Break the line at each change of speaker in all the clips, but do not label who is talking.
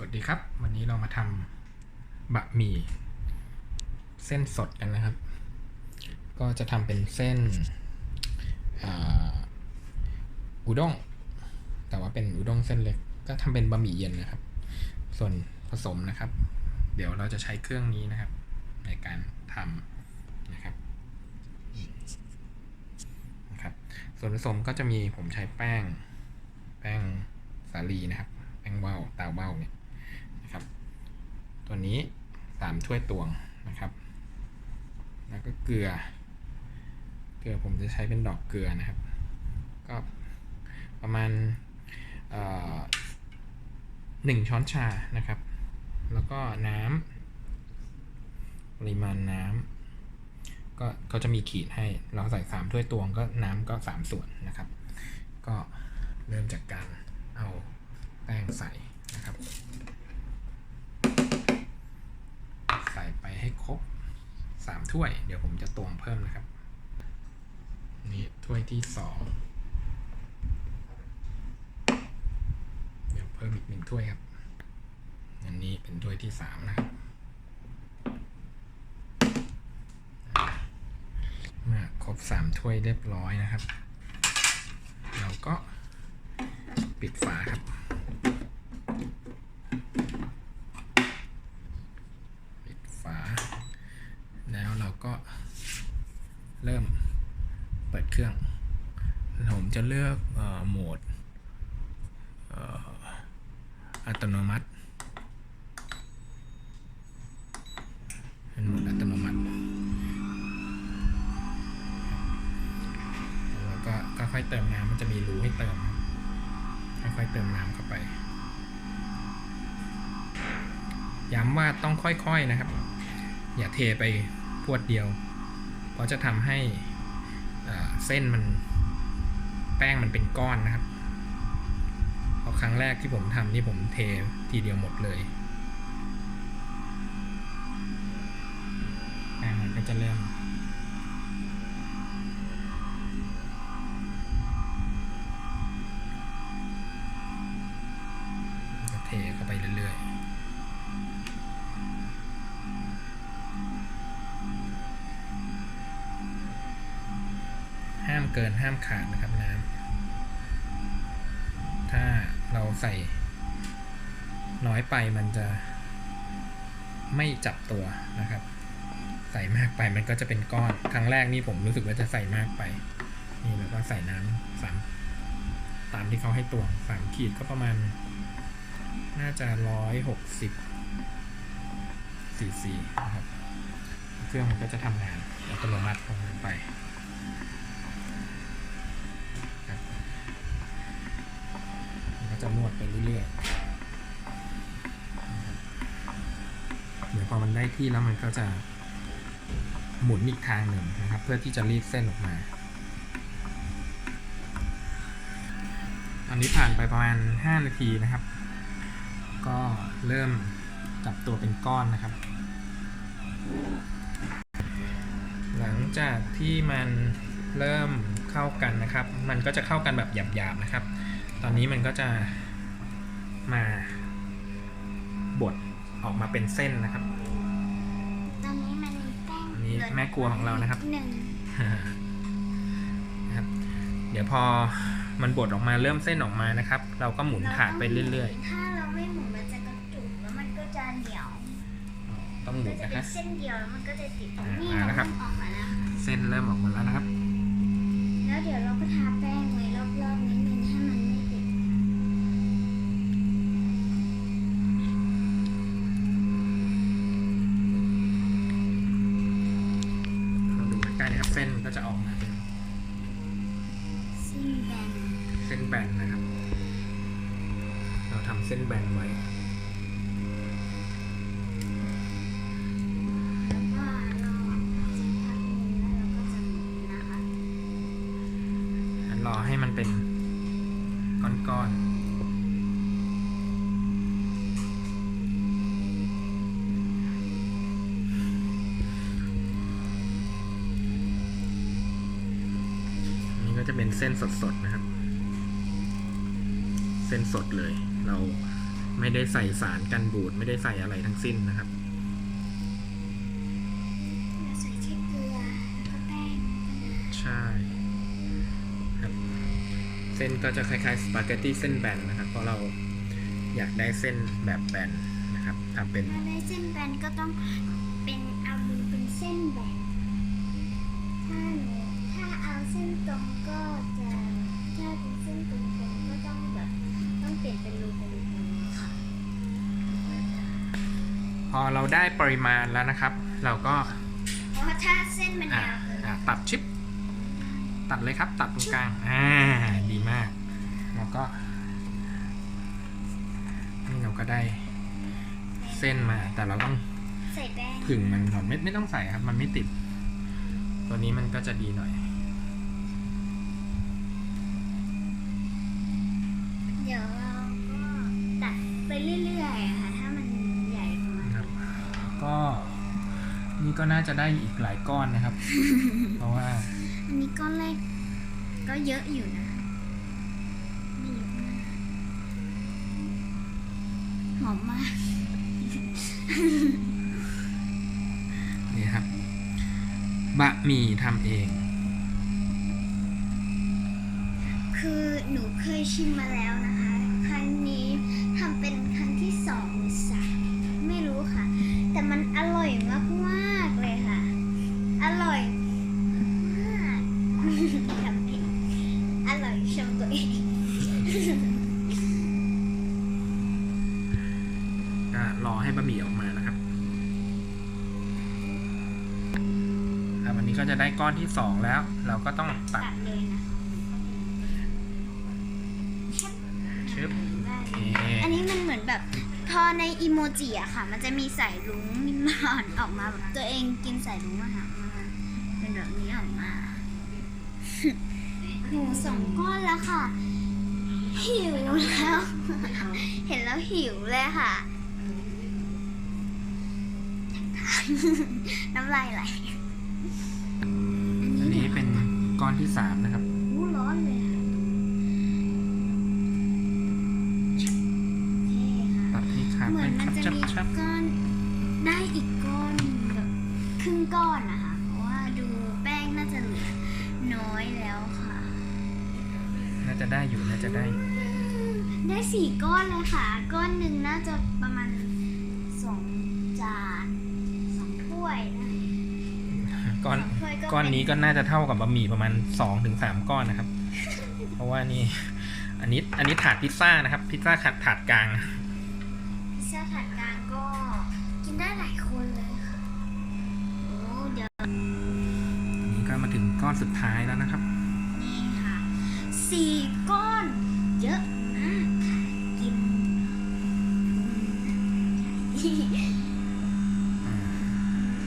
สวัสดีครับ วันนี้เรามาทำบะหมี่เส้นสดกันนะครับ ก็จะทำเป็นเส้นอุด้งแต่ว่าเป็นอุด้งเส้นเล็ก ก็ทำเป็นบะหมี่เย็นนะครับ ส่วนผสมนะครับ เดี๋ยวเราจะใช้เครื่องนี้นะครับ ในการทำนะครับนะครับ ส่วนผสมก็จะมีผมใช้แป้ง แป้งสาลีนะครับแป้งว่าวตาว่าวเนี่ย ตัวนี้สามถ้วยตวงนะครับ แล้วก็เกลือ เกลือผมจะใช้เป็นดอกเกลือนะครับ ก็ประมาณหนึ่งช้อนชานะครับ แล้วก็น้ำปริมาณน้ำก็เขาจะมีขีดให้เราใส่สามถ้วยตวงก็น้ำก็สามส่วนนะครับ ก็เริ่มจากการเอาแป้งใส่ามถ้วย เดี๋ยวผมจะตวงเพิ่มนะครับ นี่ถ้วยที่สองเดี๋ยวเพิ่มอีกหนึ่งถ้วยครับ อันนี้เป็นถ้วยที่สามนะครับเมื่อครบสามถ้วยเรียบร้อยนะครับ เราก็ปิดฝาครับ ปิดฝา แล้ว เราก็เริ่มเปิดเครื่อง ผมจะเลือกอโหมดอัตโนมัติเป็นโหมดอัตโนมัติ แล้วก็ค่อยๆเติมน้ำมันจะมีรูให้เติม ค่อยๆเติมน้ำเข้าไป ย้ำว่าต้องค่อยๆนะครับ อย่าเทไป วดเดียว เพราะจะทำให้เส้นมันแป้งมันเป็นก้อนนะครับพอครั้งแรกที่ผมทำนี่ผมเททีเดียวหมดเลยแป้งมันก็จะเริ่มามเกินห้ามขาดนะครับน้ำถ้าเราใส่ น้อยไปมันจะ ไม่จับตัวนะครับ ใส่มากไปมันก็จะเป็นก้อน ครั้งแรกนี่ผมรู้สึกว่าจะใส่มากไป นี่แล้วก็ใส่น้ำสามตามที่เขาให้ตวงสามขีดก็ประมาณ น่าจะร้อยหกสิบซีซีนะครับ เครื่องมันก็จะทำงานอัตโนมัติลงไป มันก็จะนวดไปเรื่อยๆเดี๋ยวพอมันได้ที่แล้วมันก็จะหมุนอีกทางหนึ่งนะครับ เพื่อที่จะรีดเส้นออกมาอันนี้ผ่านไปประมาณ 5 นาทีนะครับ ก็เริ่มจับตัวเป็นก้อนนะครับ หลังจากที่มันเริ่มเข้ากันนะครับ มันก็จะเข้ากันแบบหยาบๆนะครับ ตอนนี้มันก็จะมาบดออกมาเป็นเส้นนะครับ
ตอนนี้มันมีแป้ง
อันนี้แม่ครัวของเรานะครับ
หนึ่ง
นะครับ เดี๋ยวพอมันบดออกมาเริ่มเส้นออกมานะครับ เราก็หมุนถาดไปเรื่อย
ๆ ถ้าเราไม่หมุนมันจะกระจุกแล้วมันก็จะเหนียว
ๆต้องหมุ
มัน
น
จะ
นะ
เป็
คะ
นเส้นเดียวแล้วมันก็จะติดตรง
อ่า
นี้
มาแล้วครับ
มันออกมาแล้ว
เส้นเริ่มออกมาแล้วนะครับะ
หมุนนะคะ
รอให้มันเป็นก้อนๆนี่ก็จะเป็นเส้นสดๆนะครับ เส้นสดเลย เราไม่ได้ใส่สารกันบูดไม่ได้ใส่อะไรทั้งสิ้นนะครับ
ใส่แค่เกลือแล้วก็แป้ง
ใช่ครับเส้นก็จะคล้ายๆสปาเกตตี้เส้นแบนนะครับเพราะเราอยากได้เส้นแบบแบนนะครับทำเป็น
ถ้าได้เส้นแบนก็ต้องเป็นเอามือเป็นเส้นแบน อเรา
ได้ปริมาณแล้วนะครับ เราก็
เพราะถ้าเส้นมัน
อะ
ยาวเกิน
อะตัดชิป ตัดเลยครับ ตัดตรงกลางอ่าดีมาก แล้วก็นี่เราก็ได้เส้นมา แต่เราต้อง
ใส่แป้ง
ผึ่งมันก่อนไม่ไม่ต้องใส่ครับ มันไม่ติด ตัวนี้มันก็จะดีหน่อย
เดี๋ยวเราก็ตัดไปเรื่อยๆอะค่ะ ถ้ามันใหญ่ประมาณ
นะครับ ก็ นี่ก็น่าจะได้อีกหลายก้อนนะครับ เพราะว่า
อันนี้ก้อนแรกก็เยอะอยู่นะไม่เยอะมากหอมมาก
นี่ครับ บะหมี่ทำเอง
คือหนูเคยชิมมาแล้วนะคะ ครั้งนี้ทำเป็นครั้งที่สองหรือสามไม่รู้ค่ะ แต่มันอร่อยมากๆ ก็รอ
ให้บะหมี่ออกมานะครับครับอันนี้ก็จะได้ก้อนที่สองแล้ว เราก็ต้องตัด
ตัดเลยนะคะ
ชึบ
ได้
โอเค
อันนี้มันเหมือนแบบพอในอีโมจิอะค่ะ มันจะมีสายรุ้งนิมานออกมาแบบตัวเองกินสายรุ้งอะค่ะมาเป็นแบบนี้ออกมา หนูสองก้อนแล้วค่ะ หิวแล้ว เห็นแล้วหิวเลยค่ะ น้ำลายไหล
อันนี้เป็นก้อนที่สามนะครับ
น่าจะได้อยู่
น่าจะได้อยู่ได้
สี่ก้อนเลยค่ะ ก้อนหนึ่งน่าจะประมาณสองจานสองถ้วยนะ
ก้อน
สองถ้วยก็
ก้อนนี้
เป็
ก็น่าจะเท่ากับบะหมี่ประมาณสองถึงสามก้อนนะครับ เพราะว่านี่ อันนี้อันนี้ถาดพิซซ่านะครับ พิซซ่าถาดกลาง
พิซซ่าถาดกลางก็กินได้หลายคนเลยค่ะโอ้เดี๋ยว
อันนี้ก็มาถึงก้อนสุดท้ายแล้วนะครับ
นี่ค่ะ สี่ก้อน เยอะมากค่ะกิน
อ่า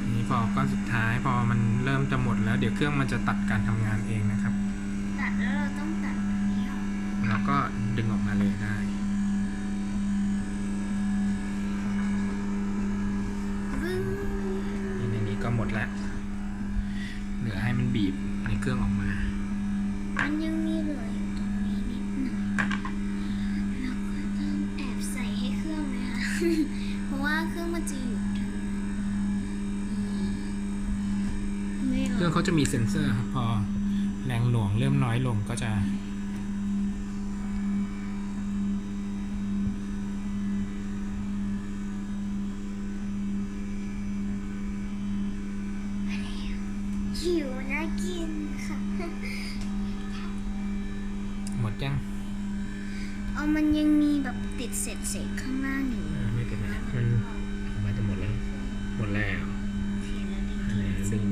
อันนี้พอก้อนสุดท้ายพอมันเริ่มจะหมดแล้ว เดี๋ยวเครื่องมันจะตัดการทำงานเองนะครับ
ตัดแล้วเราต้องตัดแบบนี้ออก
แล้วก็ดึงออกมาเลยได้
บึ้ง
นี่ในนี้ก็หมดแล้ว เหลือให้มันบีบในเครื่องออกมา
มันยังมีเหลืออยู่ตรงนี้นิดหน่อยเราก็ต้องแอบใส่ให้เครื่องนะคะ เพราะว่าเครื่องมันจะอยู่ถึงนี่
เครื่องเขาจะมีเซ็นเซอร์ครับพอแรงหน่วงเริ่มน้อยลงก็จะ
หิวน่ากิน ค่ะ
หมดยัง
เอามันยังมีแบบติดเศษเศษๆข้างล่างอยู่
อ่าไม่เป็นไรมันออกมาจะหมดแล้ว หมดแล้ว
เห็นแล้วดึง
อันนี้ดึง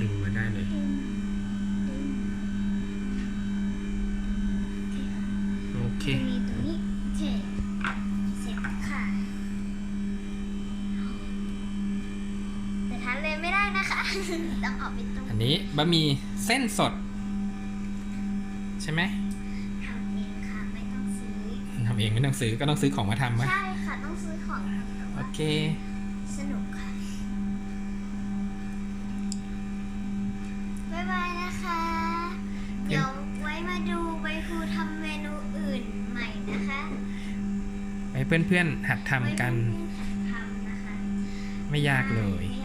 ดึงมาได้เลย
ดึงดึง
โอเค
จะมีตรงนี้โอเคเสร็จค่ะแต่ทานเลยไม่ได้นะคะ ต้องออกไปตรง
อันนี้บะหมี่เส้นสด ใช่ไหม เองไม่ต้องซื้อก็ต้องซื้อของมาทำไหม
ใช่ค่ะต้องซื้อของทำแต่
โอ
ว่า
เค
สนุกค่ะ บ๊ายบายนะคะ เดี๋ยวไว้มาดูใบครูทำเมนูอื่นใหม่นะคะ
บ๊ายเพื่อนๆหัดทำกัน
ทำนะคะ
ไม่ยากเลย
ไม่